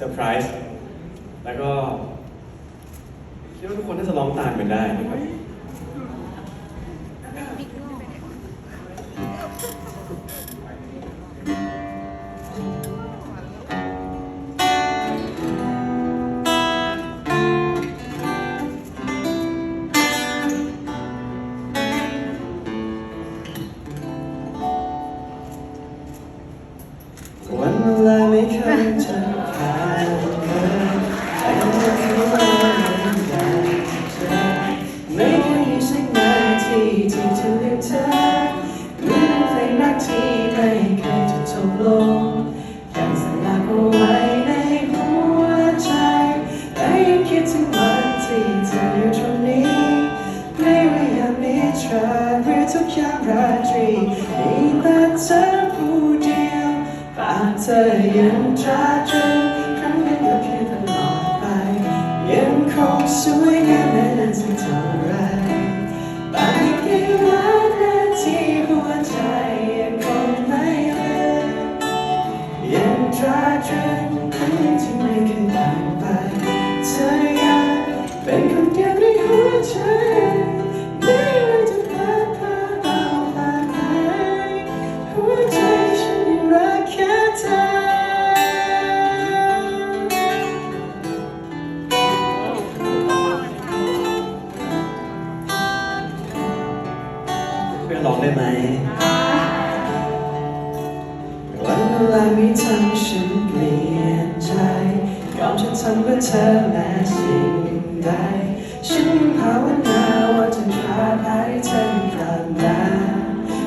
เซอร์ไพรส์แล้วก็คิดว่าทุกคนน่าจะร้องตามกันได้นะครับ หรือทุกยามราตรีมีแต่เธอผู้เดียวปากเธอยังตราตรึงครั้งนั้นก็เพียงตลอดไป ยังคงสวยงามแม้นานสักเท่าไรบางกี่วันนาทีหัวใจยังคงไม่ลืมยังตราตรึงครั้งนั้นที่ไม่เคยผ่านไปเธอยังเป็นคนเดียวในหัวใจ อนร้องได้ไหมวันเวลามีทำฉันเปลี่ยนใจยอมจะทำเพื่อเธอแม้สิ่งใดฉันภาวนาว่าจะพาไปเธอกลับมา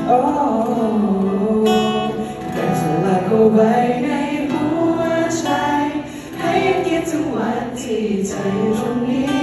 โอ้แต่สลักเอาไว้ในหัวใจ ให้คิดถึงวันที่เธออยู่ตรงนี้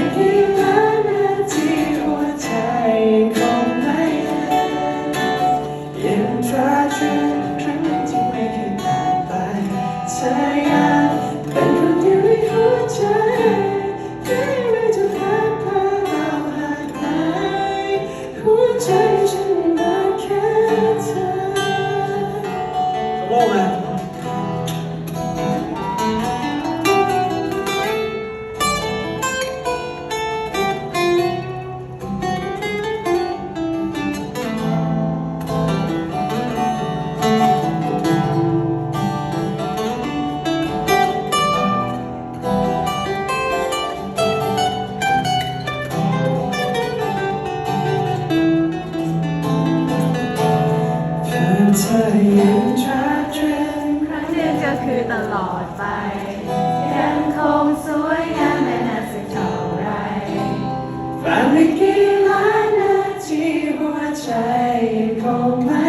ยังตราตรึงครั้งเดียวก็คือตลอดไป ยังคงสวยงามไม่นานสักเท่าไรผ่านไปกี่ล้านนาทีหัวใจยัคงไม่